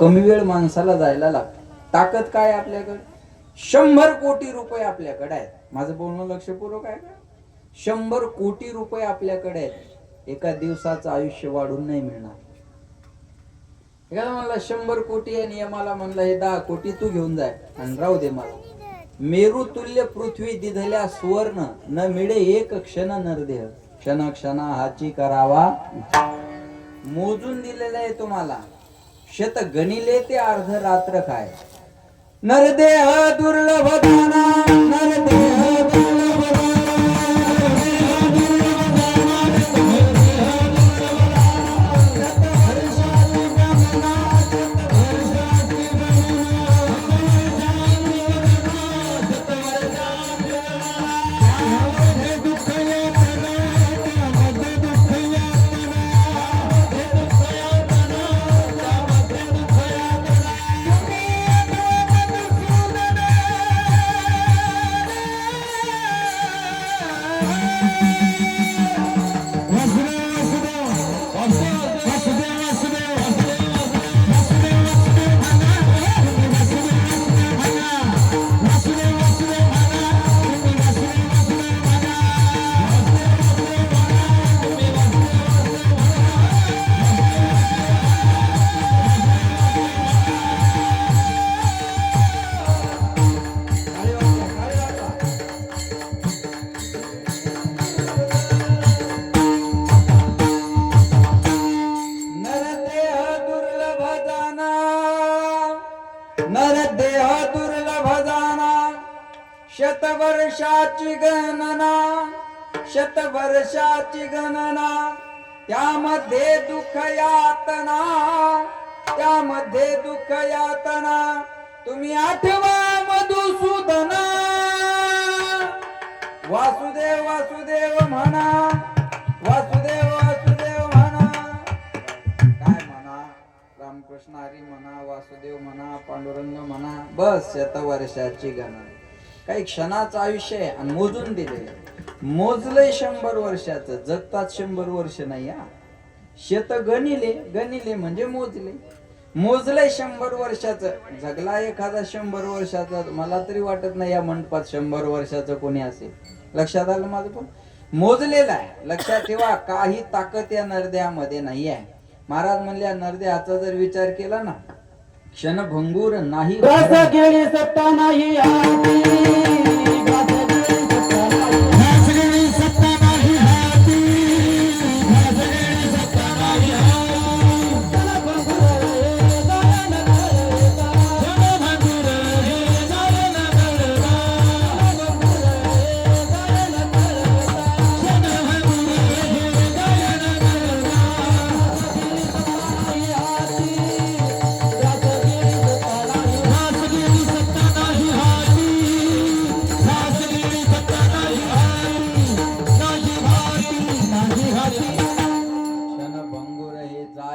कमी वेळ माणसाला जायला लागतो. ताकद काय आपल्याकडे? शंभर कोटी रुपये आपल्याकडे आहेत. माझं बोलणं लक्षपूर्वक आहे का? शंभर कोटी रुपये आपल्याकडे आहेत. एका दिवसाचं आयुष्य वाढून नाही मिळणार. एखादा म्हणला शंभर कोटी आहे. नियमाला म्हणलं हे दहा कोटी तू घेऊन जाय आणि राहू दे मला. मेरू तुल्य पृथ्वी दिधल्या सुवर्ण न मिळे एक क्षण नरदेह. क्षण क्षणा हाची करावा. मोजून दिलेलं आहे तुम्हाला. शत गणिले ते अर्ध रात्र काय? नरदेह दुर्लभ दाना नरदेह दुर्लभ नरदेह Hey! नरदेह दुर्लभ जाना शतवर्षाची गणना शतवर्षाची गणना त्यामध्ये दुःख यातना त्यामध्ये दुःख यातना तुम्ही आठवा मधुसूदना. वासुदेव वासुदेव म्हणा रामकृष्ण हरी म्हणा वासुदेव म्हणा पांडुरंग म्हणा बस शतवर्षाची गणना. काही क्षणाचं आयुष्य आहे आणि मोजून दिले. मोजलंय शंभर वर्षाचं जगतात शंभर वर्ष नाही हा. शेत गणिले गणिले म्हणजे मोजले. मोजलंय शंभर वर्षाचं जगला एखादा शंभर वर्षाचा मला तरी वाटत नाही या मंडपात शंभर वर्षाचं कोणी असेल. लक्षात आलं माझं पण? मोजलेलं आहे. लक्षात ठेवा काही ताकद या नरद्यामध्ये नाही आहे. महाराज म्हणले या जर विचार केला ना क्षणभंगूर नाही रस सत्ता नाही हाती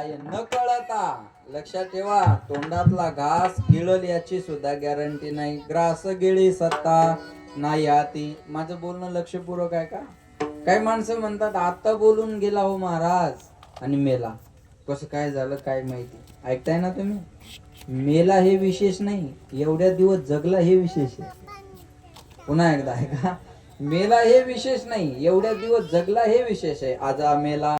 काय न कळता लक्षात ठेवा तोंडातला घास गिळल याची सुद्धा गॅरंटी नाही. ग्रास गिळी सत्ता नाही हाती माझं बोलणं लक्षपूर्वक आहे का? काही माणसं म्हणतात आता बोलून गेला हो महाराज. आणि मेला. कसं काय झालं काय माहिती? ऐकताय ना तुम्ही? मेला हे विशेष नाही. एवढ्या दिवस जगला हे विशेष आहे. पुन्हा एकदा ऐका. मेला हे विशेष नाही. एवढ्या दिवस जगला हे विशेष आहे. आज मेला